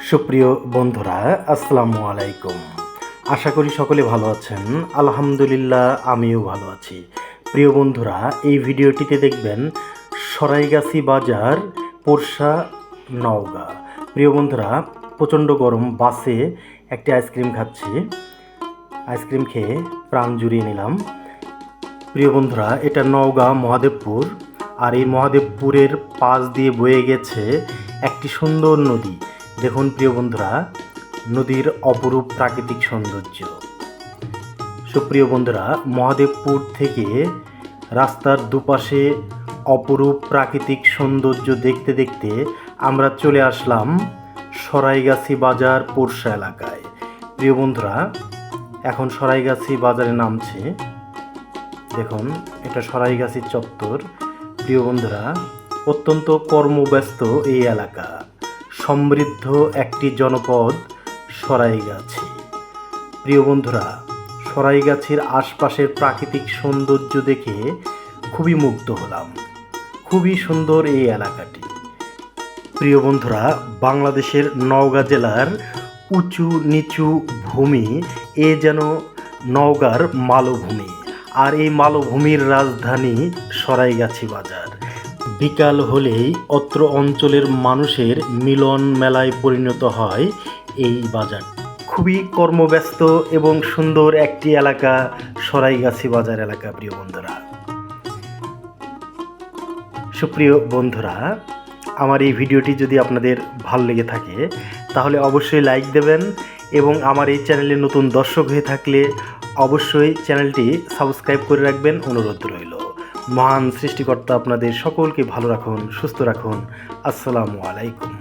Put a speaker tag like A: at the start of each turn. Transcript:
A: সুপ্রিয় বন্ধুরা, আসসালামু আলাইকুম। আশা করি সকলে ভালো আছেন। আলহামদুলিল্লাহ, আমিও ভালো আছি। প্রিয় বন্ধুরা, এই ভিডিওটিতে দেখবেন সরাইগাছি বাজার পোরশা নওগাঁ। প্রিয় বন্ধুরা, প্রচণ্ড গরম, বাসে একটি আইসক্রিম খাচ্ছি। আইসক্রিম খেয়ে প্রাণ জুড়িয়ে নিলাম। প্রিয় বন্ধুরা, এটা নওগাঁ, মহাদেবপুর। আর এই মহাদেবপুরের পাশ দিয়ে বয়ে গেছে একটি সুন্দর নদী। দেখুন প্রিয় বন্ধুরা, নদীর অপরূপ প্রাকৃতিক সৌন্দর্য। সুপ্রিয় বন্ধুরা, মহাদেবপুর থেকে রাস্তার দুপাশে অপরূপ প্রাকৃতিক সৌন্দর্য দেখতে দেখতে আমরা চলে আসলাম সরাইগাছি বাজার পোরশা এলাকায়। প্রিয় বন্ধুরা, এখন সরাইগাছি বাজারে নামছে। দেখুন, এটা সরাইগাছি চত্বর। প্রিয় বন্ধুরা, অত্যন্ত কর্মব্যস্ত এই এলাকা। সমৃদ্ধ একটি জনপদ সরাইগাছি। প্রিয় বন্ধুরা, সরাইগাছির আশপাশের প্রাকৃতিক সৌন্দর্য দেখে খুবই মুগ্ধ হলাম। খুবই সুন্দর এই এলাকাটি। প্রিয় বন্ধুরা, বাংলাদেশের নওগাঁ জেলার উঁচু নিচু ভূমি এ যেন নওগাঁর মালভূমি। আর এই মালভূমির রাজধানী সরাইগাছি বাজার। বিকাল হলেই অত্র অঞ্চলের মানুষের মিলন মেলায় পরিণত হয় এই বাজার। খুবই কর্মব্যস্ত এবং সুন্দর একটি এলাকা, সরাইগাছি বাজার এলাকা, প্রিয় বন্ধুরা। সুপ্রিয় বন্ধুরা, আমার এই ভিডিওটি যদি আপনাদের ভালো লেগে থাকে, তাহলে অবশ্যই লাইক দেবেন এবং আমার এই চ্যানেলে নতুন দর্শক হয়ে থাকলে অবশ্যই চ্যানেলটি সাবস্ক্রাইব করে রাখবেন। অনুরোধ রইল। মহান সৃষ্টিকর্তা আপনাদের সকলকে ভালো রাখুন সুস্থ রাখুন। আসসালামু আলাইকুম।